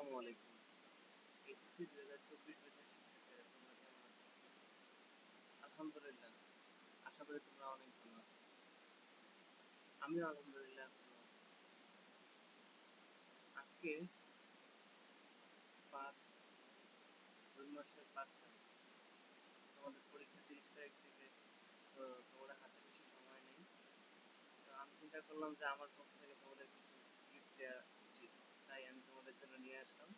আসসালামু আলাইকুম। ব্যাচের শিক্ষার্থীরা তোমরা কেমন আছো আলহামদুলিল্লাহ, আশা করি তোমরা অনেক ভালো আছো। আলহামদুলিল্লাহ ভালো আছি। আজকে পাঁচ জুন মাসের পাঁচ তারিখ। তোমাদের পরীক্ষা তিরিশ তারিখ থেকে তোমাদের হাতে বেশি সময় নেই। তো আমি চিন্তা করলাম যে আমার পক্ষ থেকে তোমাদের কিছু গিফট দেওয়া উচিত তাই আমি তোমাদের জন্য নিয়ে আসলাম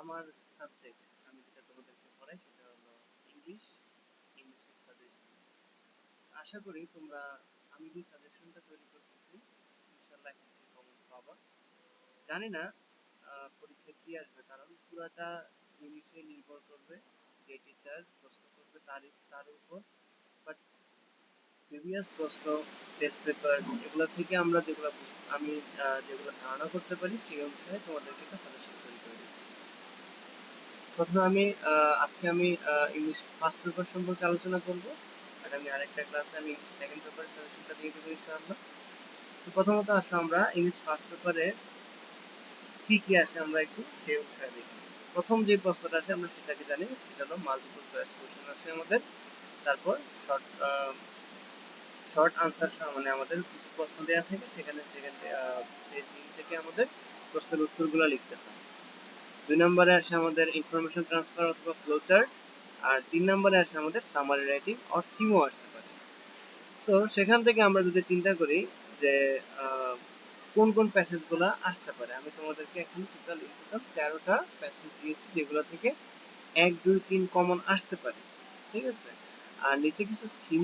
আমার সাবজেক্ট আমি যেটা তোমাদেরকে পড়াই সেটা হলো ইংলিশ ইংলিশের সাজেশন আশা করি তোমরা আমি যে সাজেশনটা তৈরি করতেছি ইনশাল্লাহ এখান থেকে কমন পাবা। জানি না পরীক্ষা কি আসবে, কারণ পুরাটা জিনিসে নির্ভর করবে, যে টিচার প্রশ্ন করবে তার তার উপর। বাট প্রিভিয়াস প্রশ্ন টেস্ট পেপার এগুলো থেকে আমরা যেগুলো আমি যেগুলো ধারণা করতে পারি, সেই অনুসারে তোমাদেরকে একটা সাজেশন প্রথমে আমি আজকে আমি ইংলিশ ফার্স্ট পেপার সম্পর্কে আলোচনা করব। আর আমি আরেকটা ক্লাসে আমি ইংলিশ সেকেন্ড পেপার সাজেশনটা দিয়ে দেবো ইনশাআল্লাহ। তো প্রথমত আসো আমরা ইংলিশ ফার্স্ট পেপারে কি কি আসে আমরা একটু সেই অনুসারে দেখি। প্রথম যে প্রশ্নটা আছে আমরা সেটাকে জানি, সেটা হলো মাল্টিপল চয়েস কোশ্চেন আছে আমাদের। তারপর শর্ট শর্ট আনসার মানে আমাদের কিছু প্রশ্ন দেওয়া থাকে, সেখানে সেখানে সেই থেকে আমাদের প্রশ্নের উত্তরগুলো লিখতে হয়। দুই নম্বরে আসে আমাদের ইনফরমেশন ট্রান্সফার অথবা ফ্লোচার্ট আর তিন নম্বরে আসে আমাদের সামারি রাইটিং অর থিমও আসতে পারে। তো সেখান থেকে আমরা যদি চিন্তা করি যে কোন কোন প্যাসেজগুলো আসতে পারে, আমি তোমাদেরকে এখন টোটাল টোটাল তেরোটা প্যাসেজ দিয়েছি যেগুলো থেকে এক, দুই, তিন কমন আসতে পারে, ঠিক আছে? আর নিচে কিছু থিম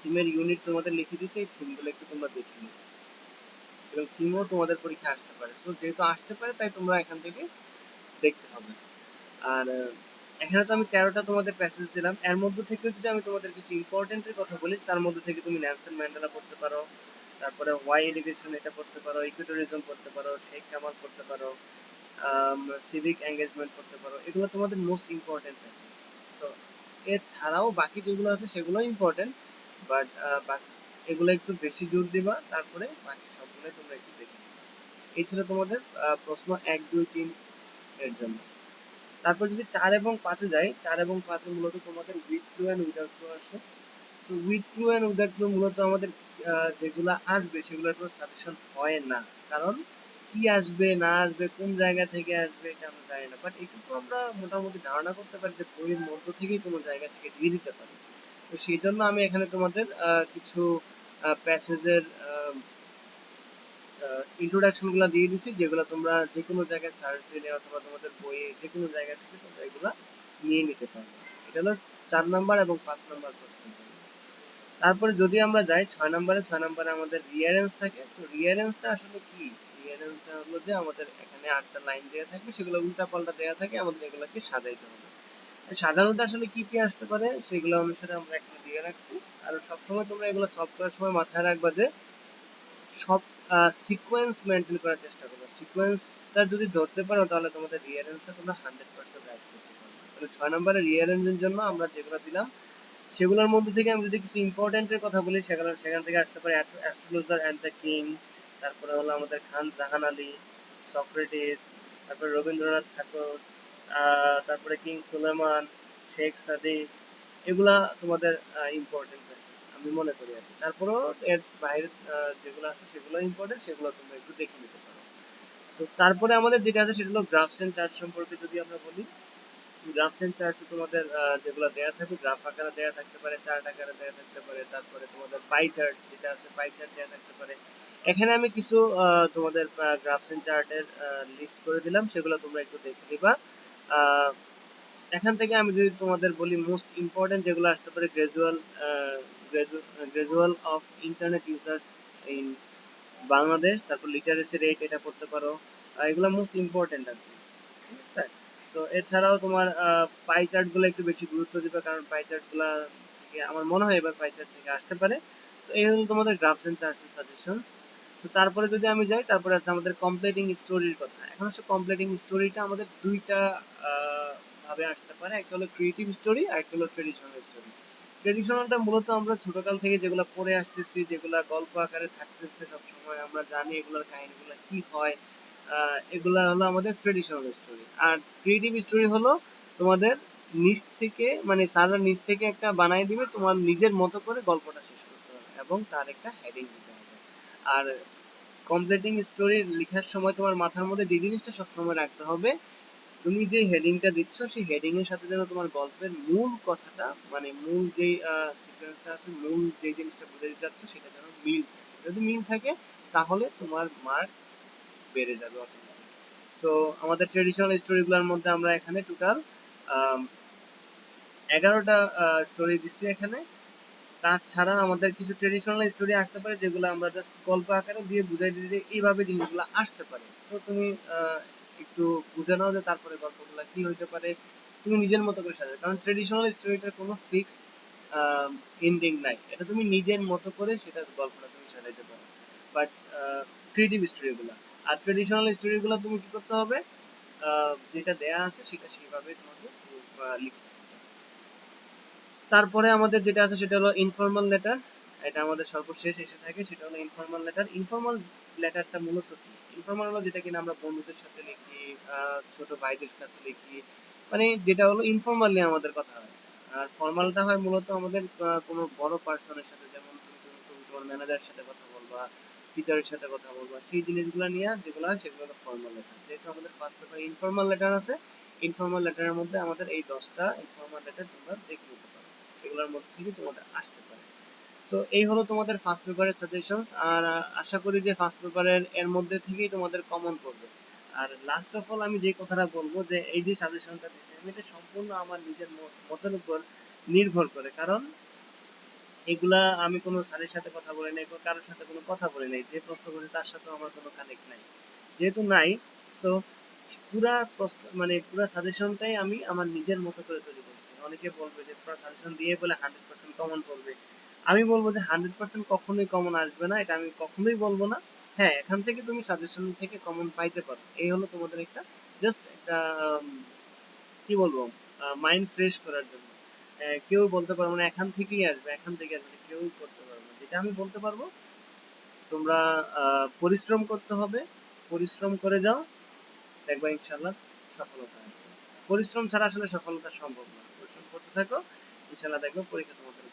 থিমের ইউনিট তোমাদের লিখে দিয়েছে, এই থিমগুলো একটু তোমরা দেখে নিও। এবং থিমও তোমাদের পরীক্ষা আসতে পারে। তো যেহেতু আসতে পারে, তাই তোমরা এখান থেকে দেখতে হবে। আর এখানে তো আমি তেরোটা তোমাদের প্যাসেজ দিলাম। এর মধ্যে থেকে যদি আমি তোমাদের কিছু ইম্পর্টেন্টের কথা বলি, তার মধ্যে থেকে তুমি ন্যানসন ম্যান্ডেলা পড়তে পারো, তারপরে ওয়াই এডুকেশন এটা পড়তে পারো ইকুইটোরিজম পড়তে পারো শেখ কামাল পড়তে পারো সিভিক এঙ্গেজমেন্ট পড়তে পারো, এগুলো তোমাদের মোস্ট ইম্পর্টেন্ট প্যাসেজ তো এছাড়াও বাকি যেগুলো আছে সেগুলো ইম্পর্টেন্ট বাট এগুলো একটু বেশি জোর দিবা, তারপরে বাকি সবগুলো তোমরা একটু দেখে এই ছিল তোমাদের প্রশ্ন এক, দুই, তিন এর জন্য। তারপর যদি চার এবং পাঁচে যাই, চার এবং পাঁচে মূলত তোমাদের with flu and without flu আসে। তো with flu and without flu মূলত আমাদের যেগুলো আসবে সেগুলো কোনো সাজেশন হয় না। কারণ কি আসবে, না আসবে, কোন জায়গা থেকে আসবে এটা আমরা জানি না। বাট এটুকু আমরা মোটামুটি ধারণা করতে পারি যে বইয়ের মধ্য থেকেই কোনো জায়গা থেকে দিয়ে দিতে পারি। তো সেই জন্য আমি এখানে তোমাদের কিছু প্যাসেজের ইন্ট্রোডাকশনগুলো দিয়ে দিচ্ছি যেগুলো তোমরা যে কোনো জায়গায় সার্চ দিলে অথবা তোমাদের বইয়ে যে কোনো জায়গা থেকে তোমরা এগুলো নিয়ে নিতে পারবে। এটা হলো চার নাম্বার এবং পাঁচ নাম্বার প্রশ্নের জন্য তারপরে যদি আমরা যাই ছয় নাম্বারে ছয় নাম্বারে আমাদের রিয়ারেন্স থাকে। তো রিয়ারেন্সটা আসলে কি? রিয়ারেন্সটা হলো যে আমাদের এখানে আটটা লাইন দেওয়া থাকবে, সেগুলো উল্টা পাল্টা দেওয়া থাকে, আমাদের এগুলোকে সাজাইতে হবে। সাধারণত আসলে কি কি আসতে পারে সেগুলো অনুসারে আমরা এখানে দিয়ে রাখছি। আর সবসময় তোমরা এগুলো সলভ করার সময় মাথায় রাখবা যে সব সিকোয়েন্স মেনটেন করার চেষ্টা করবে। সিকোয়েন্সটা যদি ধরতে পারো, তাহলে তোমাদের রিয়ারেঞ্জটা তোমরা হান্ড্রেড পার্সেন্ট রাইট করতে পারবে। তাহলে ছয় নম্বরের রিয়ারেঞ্জের জন্য আমরা যেগুলো দিলাম, সেগুলোর মধ্যে থেকে আমি যদি কিছু ইম্পর্টেন্টের কথা বলি, সেগুলো সেখান থেকে আসতে পারে অ্যাস্ট্রোলজার অ্যান্ড দ্য কিং তারপরে হলো আমাদের খান জাহান আলী, সক্রেটিস, তারপরে রবীন্দ্রনাথ ঠাকুর তারপরে কিং সুলেমান, শেখ সাদি এগুলা তোমাদের ইম্পর্টেন্ট আমি মনে করি আর কি। তারপরেও এর বাইরে যেগুলো আছে সেগুলো ইম্পর্টেন্ট সেগুলো তোমরা একটু দেখে নিতে পারো। তো তারপরে আমাদের যেটা আছে সেটা হলো গ্রাফস এন্ড চার্ট সম্পর্কে যদি আমরা বলি গ্রাফস এন্ড চার্টস তোমাদের যেগুলো দেওয়া থাকে গ্রাফ আকারে দেওয়া থাকতে পারে চার্ট আকারে দেওয়া থাকতে পারে, তারপরে তোমাদের পাই চার্ট যেটা আছে পাই চার্ট দেওয়া থাকতে পারে। এখানে আমি কিছু তোমাদের গ্রাফস এন্ড চার্টের লিস্ট করে দিলাম, সেগুলো তোমরা একটু দেখে নিবা। এখান থেকে আমি যদি তোমাদের বলি মোস্ট ইম্পর্টেন্ট যেগুলো আসতে পারে gradual gradual of internet users in Bangladesh তারপর লিটারেসি রেট এটা পড়তে পারো। এগুলো মোস্ট ইম্পর্টেন্ট আর কি। তো এছাড়াও তোমার পাই চার্টগুলো একটু বেশি গুরুত্ব দিবে, কারণ পাই চার্টগুলো থেকে আমার মনে হয় এবার পাই চার্ট থেকে আসতে পারে। তো এই হলো তোমাদের গ্রাফস এন্ড চার্টস সাজেশনস তো তারপরে যদি আমি যাই, তারপরে আছে আমাদের কমপ্লিটিং স্টোরির কথা। এখন হচ্ছে কমপ্লিটিং স্টোরিটা আমাদের দুইটা ভাবে আসতে পারে। একটা হলো ক্রিয়েটিভ স্টোরি আর একটা হলো ট্রেডিশনাল স্টোরি ট্রেডিশনালটা মূলত আমরা ছোটকাল থেকে যেগুলো পড়ে আসতেছি, যেগুলো গল্প আকারে থাকতেছে সবসময়, আমরা জানি এগুলোর কাহিনীগুলো কি হয় এগুলা হলো আমাদের ট্রেডিশনাল স্টোরি আর ক্রিয়েটিভ স্টোরি হলো তোমাদের নিচ থেকে মানে স্যাররা নিচ থেকে একটা বানাই দিবে, তোমার নিজের মতো করে গল্পটা শেষ করতে হবে এবং তার একটা হেডিং দিতে হবে। আর কমপ্লিটিং স্টোরি লেখার সময় তোমার মাথার মধ্যে যে জিনিসটা সবসময় রাখতে হবে তুমি যে হেডিংটা দিচ্ছ, সেই হেডিং এর সাথে যেন তোমার গল্পের মূল কথাটা মানে মূল যে সিকোয়েন্সটা আছে, মূল যে জিনিসটা বুঝে দিতে চাচ্ছ, সেটা যেন মিল থাকে। যদি মিল থাকে, তাহলে তোমার মার্ক বেড়ে যাবে অটোমেটিক সো আমাদের ট্রেডিশনাল স্টোরিগুলোর মধ্যে আমরা এখানে টোটাল এগারোটা স্টোরি দিচ্ছি এখানে। তাছাড়া আমাদের কিছু ট্রেডিশনাল স্টোরি আসতে পারে, যেগুলো আমরা জাস্ট গল্প আকারে দিয়ে বুঝাই দিই যে এইভাবে জিনিসগুলো আসতে পারে। তো তুমি একটু বুঝে নাও যে তারপরে গল্পগুলো কি হইতে পারে। তুমি নিজের মতো করে সাজাও। কারণ ট্রেডিশনাল স্টোরিটার কোনো ফিক্স এন্ডিং নাই। এটা তুমি নিজের মতো করে সেটা গল্পটা তুমি সাজাইতে পারো। বাট ক্রিয়েটিভ স্টোরিগুলো আর ট্রেডিশনাল স্টোরিগুলো তুমি কি করতে হবে? যেটা দেয়া আছে সেটা সেইভাবে তোমাকে লিখতে তারপরে আমাদের যেটা আছে সেটা হলো ইনফর্মাল লেটার এটা আমাদের সর্বশেষ এসে থাকে, সেটা হলো ইনফর্মাল লেটার ইনফর্মাল লেটারটা মূলত কি? ইনফর্মাল হলো যেটা কিনা আমরা বন্ধুদের সাথে লিখি ছোট ভাইদের কাছে লিখি। মানে যেটা হলো ইনফর্মালি আমাদের কথা হয়। আর ফর্মালটা হয় মূলত আমাদের কোনো বড় পার্সনের সাথে, যেমন তুমি তুমি তুমি তোমার ম্যানেজারের সাথে কথা বলবা টিচারের সাথে কথা বলবা, সেই জিনিসগুলো নিয়ে যেগুলো হয় সেগুলো হলো ফর্মাল লেটার যেহেতু আমাদের পেপারে ইনফর্মাল লেটার আছে ইনফর্মাল লেটারের মধ্যে আমাদের এই দশটা ইনফর্মাল লেটার তোমরা দেখে নিতে পারো। সেগুলোর মধ্যে থেকে তোমাদের আসতে পারে। সো এই হলো তোমাদের ফার্স্ট পেপারের সাজেশনস আর আশা করি যে ফার্স্ট পেপারের এর মধ্যে থেকেই তোমাদের কমন পড়বে আর লাস্ট অফ অল আমি যে কথাটা বলব যে, এই যে সাজেশনটা দিচ্ছি আমি এটা সম্পূর্ণ আমার নিজের মতের উপর নির্ভর করে। কারণ এগুলা আমি কোনো স্যারের সাথে কথা বলি নাই কারোর সাথে কোনো কথা বলি নাই। যে প্রশ্ন করি তার সাথে আমার কোনো কানেক্ট নাই। যেহেতু নাই সো পুরা মানে পুরা সাজেশনটাই আমি আমার নিজের মতো করে তৈরি করছি। অনেকে বলবে যে, পুরো সাজেশন দিয়ে বলে হান্ড্রেড পার্সেন্ট কমন পড়বে আমি বলব যে হান্ড্রেড পার্সেন্ট কখনোই কমন আসবে না, এটা আমি কখনোই বলব না। হ্যাঁ এখান থেকে তুমি সাজেশন থেকে কমন পাইতে পারো। এই হলো তোমাদের একটা জাস্ট একটা কি বলব মাইন্ড ফ্রেশ করার জন্য। কেউ বলতে পারব না, এখান থেকেই আসবে, এখান থেকে আসবে কেউ করতে পারবে যেটা আমি বলতে পারব, তোমরা পরিশ্রম করতে হবে, পরিশ্রম করে যাও, দেখবা ইনশাল্লাহ সফলতা পরিশ্রম ছাড়া আসলে সফলতা সম্ভব না। পরিশ্রম করতে থাকো ইনশাল্লাহ দেখবে পরীক্ষা তোমাদের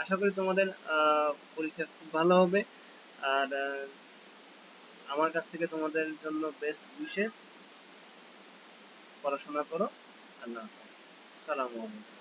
আশা করি তোমাদের পরীক্ষা খুব ভালো হবে। আর আমার কাছ থেকে তোমাদের জন্য বেস্ট উইশেস পড়াশোনা করো। আল্লাহ হাফেজ। আসসালামু আলাইকুম।